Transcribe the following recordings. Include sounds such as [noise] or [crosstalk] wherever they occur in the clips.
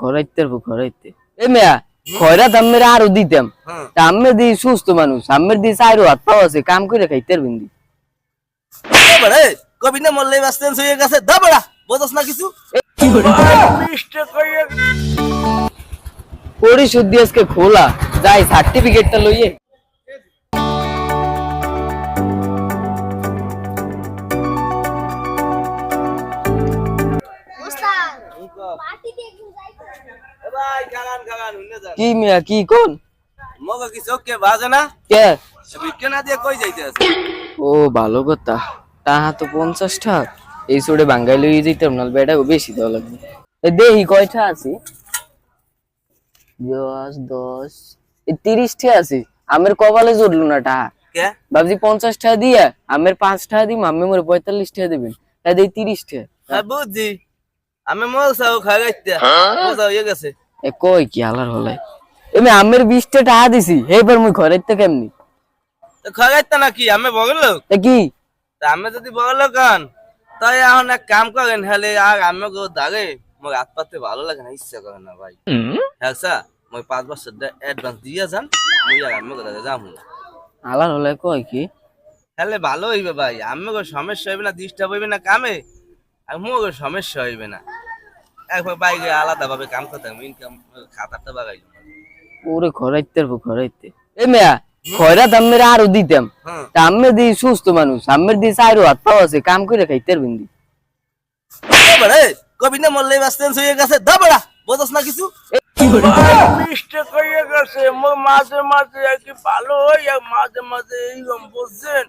খরাইতে খরাইতে এ মেয়া খয়রা দামের আরও দিতাম তা আম্মে দি সুস্থ মানুষ আম্মের দি চাইরো হাত পাও আছে কাম করে খাইতে পারবেন দি বড়ে কবি না মরলে বাস্তেন হয়ে গেছে। দা বড়া বোঝস না কিছু? আজকে খোলা যাই সার্টিফিকেটটা লইয়ে। কি মিয়া কি কোন? মগা কি চোখকে বাজে না? কে? দিয়ে কই যাইতে আছে? ও ভালো কথা। তাহা তো পঞ্চাশ টাকা। এই সোডে বাঙ্গাই লইয়ে যেতাম না বেটা বেশি দেওয়া লাগবে। এ দেহি কয়টা আছে? দশ দশ এই তিরিশ টা আছে। আমের কপালে জুটলো না টাকা কে? ভাবছি পঞ্চাশ টাকা দিয়া আমের পাঁচ টাকা দিম আমি মোরে পঁয়তাল্লিশ টাকা দেবেন। তাই দেই তিরিশ টাকা হ্যাঁ বুঝছি। আমি মলসাও খাগাইতে মজা হয়ে গেছে। এ কই কি আলার হলাই এমনি আমের বিশটা টাকা দিছি এইবার মুই ঘরের তো কেমনি? তো খাগাইতে নাকি? আমি বগল লোক? তা কি? তা আমি যদি বগল কান তাই এখন এক কাম করেন হলে আর আমি গো দাগে মোর হাত পাতে ভালো লাগে না ইচ্ছা করে না ভাই। হ্যাঁ মই পাঁচ বছর অ্যাডভান্স দিয়ে যান মুই আর আমি দাগে যাম আলার হলাই কয় কি? তাহলে ভালো হইবে ভাই আমি গো সমস্যা হইবে না ডিস্টার্ব হইবে না কামে আর মোর সমস্যা হইবে না। একবার বাইরে আলাদা ভাবে কাম করতে ইনকাম খাতাটা বাগাই ওরে খরাইতে খরাইতে এ মেয়া খয়রা দামের আরও দিতাম। হ্যাঁ। তা দি সুস্থ মানুষ দি চাইরো হাত পাও আছে কাম করে খাইতে পারবেন দি। কবি না মরলে বাস্তেন হয়ে গেছে দা বড়া বোঝস না কিছু? মিস্টেক হয়ে গেছে মোর মাঝে মাঝে আর কি ভালো হয় আর মাঝে মাঝে এইরকম বুঝছেন?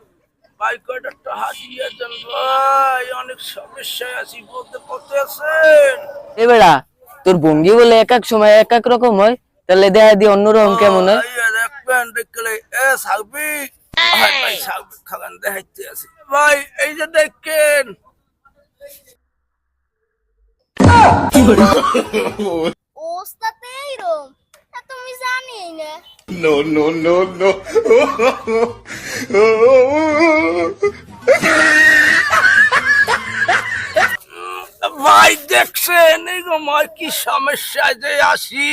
ভাই কয়টা টাকা দিয়েছেন ভাই অনেক সমস্যায় আছি বলতে করতে আছেন এ বেড়া তোর ভঙ্গি বলে এক এক সময় এক এক রকম হয় তাহলে দেখা দি অন্যরকম কেমন হয়? দেখবেন দেখলে এ সার্বিক। ভাই ভাই খাগান দেখাইতে আছে। ভাই এই যে দেখেন। তুমি জানি না। [laughs] ভাই দেখছেন আর কি সমস্যায় যে আসি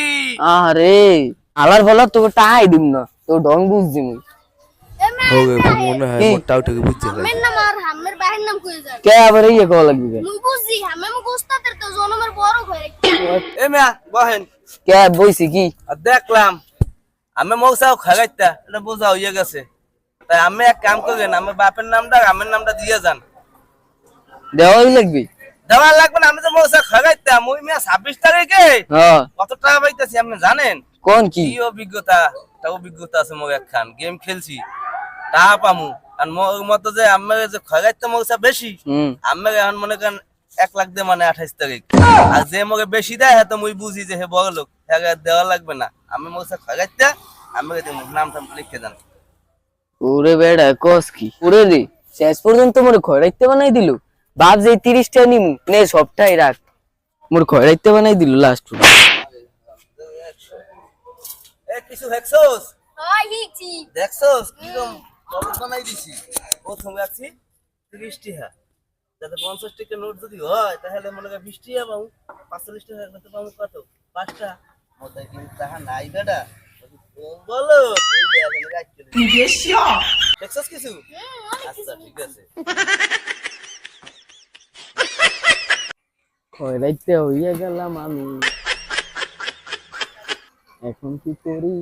আরে আলার বলা তোকে টাকাই দিম না তোর ঢং বুঝছি মুই। নাম আর হামের বাহির নাম কই যায়? কে আবার ইয়ে কওয়া লাগবে? মুই বুঝছি হামে মুখ ওস্তাদের তো জন্মের বড় করে এ মিয়া বহেন। কে বইছি কি? দেখলাম আমি মৌসাও খাগাইতা এটা বোঝা হইয়া গেছে। তাই আমি এক কাম করেন আমার বাপের নামটা আমের নামটা দিয়ে যান। দেওয়াই লাগবে? দেওয়া লাগবে না আমি তো মৌসা খাগাইতাম ওই মিয়া ছাব্বিশ তারিখে হ্যাঁ। কত টাকা পাইতেছি আপনি জানেন? কোন কি? অভিজ্ঞতা? তা অভিজ্ঞতা আছে একখান গেম খেলছি টাকা পামু। আর মোর মতো যে আমি যে খাগাইতে মৌসা বেশি হুম। এখন মনে করেন এক লাখ দিয়ে মানে আঠাইশ তারিখ। আর যে মোকে বেশি দেয় হ্যাঁ তো মুই বুঝি যে হে বড় লোক দেওয়া লাগবে না। আমি মৌসা খাগাইতে আমি নাম টাম লিখে দেন। ওরে বেড়া কস কি? ওরে রে শেষ পর্যন্ত মোর খয়রাইতে বানাই দিল। বাপ যে তিরিশ টাকা নিমু নে সবটাই রাখ। মোর খয়রাইতে বানাই দিল লাস্ট এ কিছু দেখছোস? হয় দেখছোস? কিরম বানাই দিছি? প্রথম রাখছি তিরিশ টিহা যাতে পঞ্চাশ টাকা নোট যদি হয় তাহলে মনে কর বিশ টিহা পাবো। পাঁচচল্লিশ টাকা করতে পাবো কত? পাঁচটা? মোটাই কিন্তু তাহা নাই বেটা বলো যে আমি রাখছি। দেখছোস কিছু আচ্ছা ঠিক আছে খয়রাইতে হইয়া গেলাম আমি এখন কি করি